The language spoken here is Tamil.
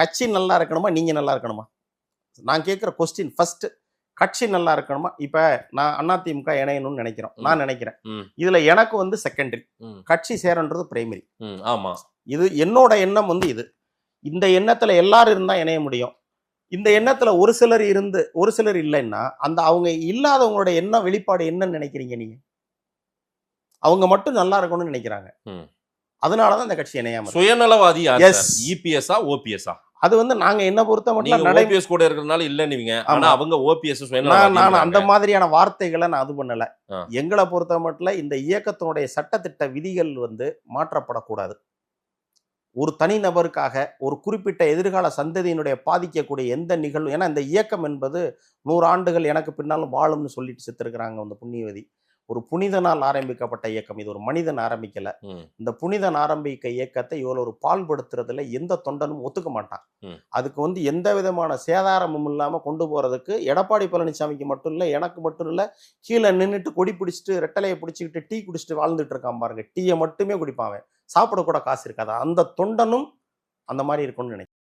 கட்சி நல்லா இருக்கணுமா நீங்க நல்லா இருக்கணுமா? நான் கேட்குற கொஸ்டின் ஃபர்ஸ்ட் கட்சி நல்லா இருக்கணுமா? இப்ப நான் அதிமுக இணையணும்னு நினைக்கிறோம். நான் நினைக்கிறேன். இதுல எனக்கு வந்து செகண்டரி கட்சி சேரன்றது பிரைமரி ம், ஆமா. இது என்னோட எண்ணம் வந்து இது. இந்த எண்ணத்துல எல்லாரும் இருந்தா இணைய முடியும். இந்த எண்ணத்துல ஒரு சிலர் இருந்து ஒரு சிலர் இல்லைன்னா அந்த அவங்க இல்லாதவங்களோட எண்ண வெளிப்பாடு என்னன்னு நினைக்கிறீங்க நீங்க? அவங்க மட்டும் நல்லா இருக்கணும்னு நினைக்கிறாங்க. அதனாலதான் இந்த கட்சி இணையாம. சுயநலவாதி. சார்? இபிஎஸ்ஆ ஓபிஎஸ்ஆ அது வந்து நாங்க என்ன பொறுத்த மட்டும் ஓபிஎஸ் கூட இருக்கிறதுனால இல்லன்னுவீங்க ஆனா. அவங்க ஓபிஎஸ் நான் அந்த மாதிரியான வார்த்தைகளை நான் அது பண்ணல. எங்களை பொறுத்த மட்டும் இந்த இயக்கத்தினுடைய சட்டத்திட்ட விதிகள் வந்து மாற்றப்படக்கூடாது. ஒரு தனிநபருக்காக ஒரு குறிப்பிட்ட எதிர்கால சந்ததியினுடைய பாதிக்கக்கூடிய எந்த நிகழ்வு ஏன்னா இந்த இயக்கம் என்பது நூறு ஆண்டுகள் எனக்கு பின்னாலும் வாழும்னு சொல்லிட்டு செத்துருக்கிறாங்க அந்த புண்ணியவதி. ஒரு புனிதனால் ஆரம்பிக்கப்பட்ட இயக்கம். இது ஒரு மனிதன் ஆரம்பிக்கல. இந்த புனிதன் ஆரம்பிக்க இயக்கத்தை இவ்வளோ ஒரு பால்படுத்துறதுல எந்த தொண்டனும் ஒத்துக்க மாட்டான். அதுக்கு வந்து எந்த விதமான சேதாரமும் இல்லாம கொண்டு போறதுக்கு எடப்பாடி பழனிசாமிக்கு மட்டும் இல்ல எனக்கு மட்டும் இல்ல கீழே நின்றுட்டு கொடி பிடிச்சிட்டு ரெட்டலையை பிடிச்சிக்கிட்டு டீ குடிச்சிட்டு வாழ்ந்துட்டு இருக்கான் பாருங்க. டீயை மட்டுமே குடிப்பான் அவன். சாப்பிட கூட காசு இருக்காது. அந்த தொண்டனும் அந்த மாதிரி இருக்கும்னு நினைக்கிறேன்.